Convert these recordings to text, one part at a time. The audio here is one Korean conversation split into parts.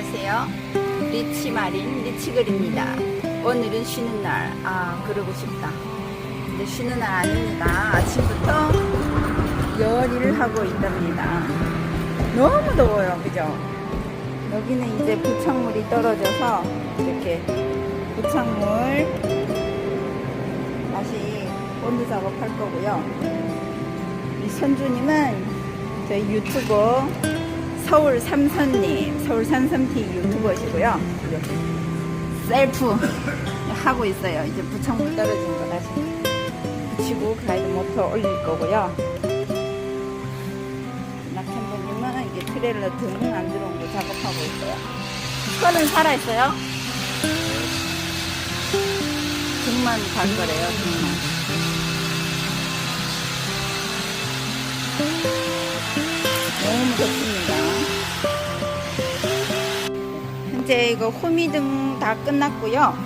안녕하세요. 리치마린 리치글입니다. 오늘은 쉬는 날. 아, 그러고 싶다. 근데 쉬는 날 아닙니다. 아침부터 열일을 하고 있답니다. 너무 더워요. 그죠? 여기는 이제 부착물이 떨어져서 이렇게 부착물 다시 본드 작업할 거고요. 이 선주님은 저희 유튜버 서울 삼선님, 서울 삼선티 유튜버시고요. 셀프 하고 있어요. 이제 부착물 떨어진 거 다시 붙이고 가이드 모터 올릴 거고요. 낙현부님은 이게 트레일러 등 안 들어온 거 작업하고 있어요. 선은 살아있어요? 등만 갈 거래요, 등만. 너무 좋습니다. 현재 이거 호미등 다 끝났고요.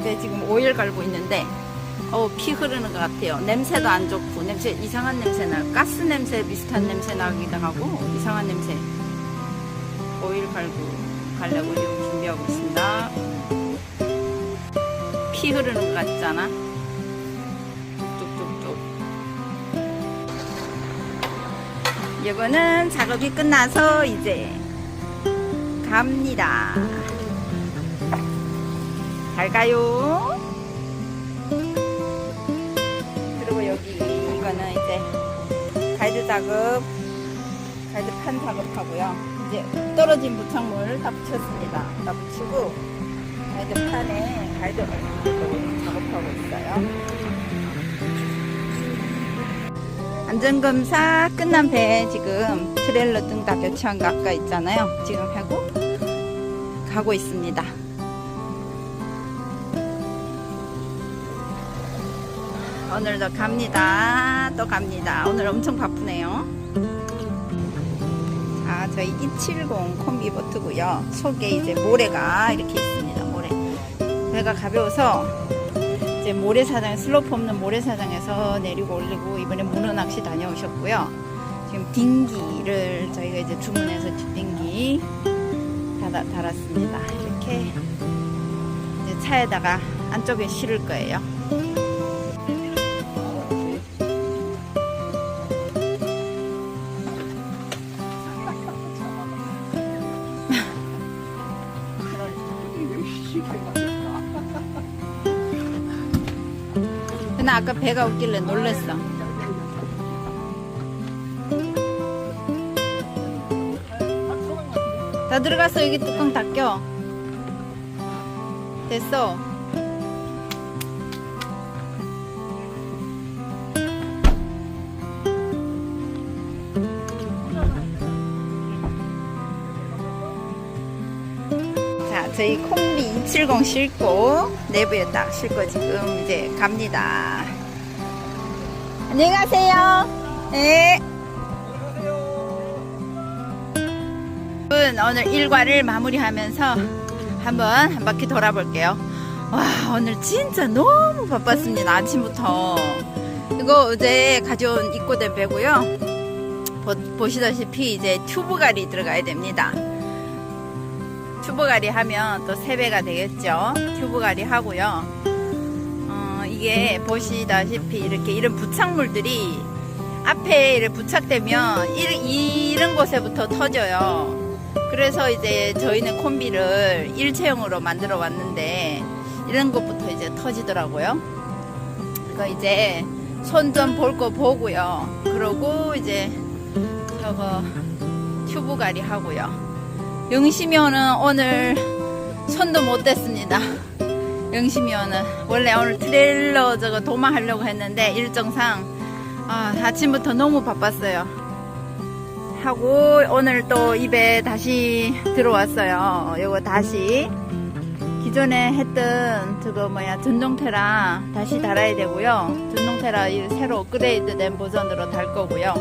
이제 지금 오일 갈고 있는데, 어, 피 흐르는 것 같아요. 냄새도 안 좋고, 냄새, 이상한 냄새 나, 가스 냄새 비슷한 냄새 나기도 하고, 이상한 냄새. 오일 갈고 가려고 지금 준비하고 있습니다. 피 흐르는 것 같잖아. 쭉쭉쭉. 이거는 작업이 끝나서 이제 갑니다. 잘 가요. 그리고 여기 이거는 이제 가이드 작업, 가이드 판 작업하고요. 이제 떨어진 부착물 다 붙였습니다. 다 붙이고 가이드 판에 가이드 작업하고 있어요. 안전검사 끝난 배 지금 트레일러 등 다 교체한 거 아까 있잖아요. 지금 하고 가고 있습니다. 오늘도 갑니다. 또 갑니다. 오늘 엄청 바쁘네요. 자, 저희 270 콤비 보트고요. 속에 이제 모래가 이렇게 있습니다. 모래. 배가 가벼워서 이제 모래사장, 슬로프 없는 모래사장에서 내리고 올리고 이번에 문어 낚시 다녀오셨고요. 지금 딩기를 저희가 이제 주문해서 뒷딩기 달았습니다. 이렇게 이제 차에다가 안쪽에 실을 거예요. 나 아까 배가 웃길래 놀랬어. 다 들어갔어. 여기 뚜껑 닫혀. 됐어. 자, 저희 콤비 270 싣고 내부에 딱 싣고 지금 이제 갑니다. 안녕히 가세요. 네. 여러분, 오늘 일과를 마무리하면서 한번 한 바퀴 돌아볼게요. 와, 오늘 진짜 너무 바빴습니다. 아침부터. 이거 어제 가져온 입고된 배고요. 보, 보시다시피 이제 튜브갈이 들어가야 됩니다. 튜브갈이 하면 또 3배가 되겠죠. 튜브갈이 하고요. 어, 이게 보시다시피 이렇게 이런 부착물들이 앞에 부착되면 이, 이런 곳에부터 터져요. 그래서 이제 저희는 콤비를 일체형으로 만들어 왔는데 이런 것부터 이제 터지더라고요. 그거 이제 손 좀 볼 거 보고요. 그러고 이제 저거 튜브갈이 하고요. 영심이오는 오늘 손도 못 댔습니다. 영심이오는 원래 오늘 트레일러 저거 도마하려고 했는데 일정상 아, 아침부터 너무 바빴어요. 하고 오늘 또 입에 다시 들어왔어요. 요거 다시 기존에 했던 저거 뭐야 전동테라 다시 달아야 되고요. 전동테라 이 새로 업그레이드된 버전으로 달 거고요.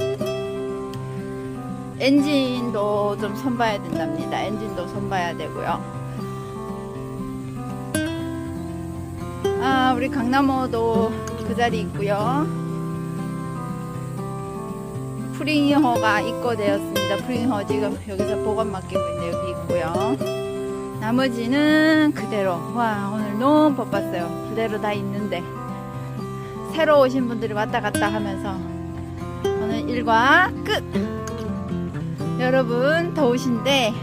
엔진도 좀 손봐야 된답니다. 엔진도 손봐야 되고요. 아, 우리 강남호도 그 자리 있고요. 프링허가 입고되었습니다. 프링허 지금 여기서 보관 맡기고 있는데 여기 있고요. 나머지는 그대로. 와, 오늘 너무 바빴어요. 그대로 다 있는데. 새로 오신 분들이 왔다 갔다 하면서 오늘 일과 끝! 여러분, 더우신데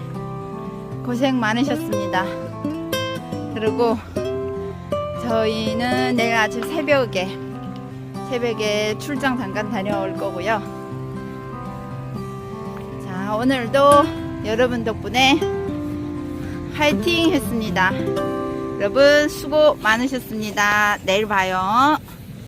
고생 많으셨습니다. 그리고 저희는 내일 아침 새벽에 새벽에 출장 잠깐 다녀올 거고요. 자, 오늘도 여러분 덕분에 화이팅 했습니다. 여러분 수고 많으셨습니다. 내일 봐요.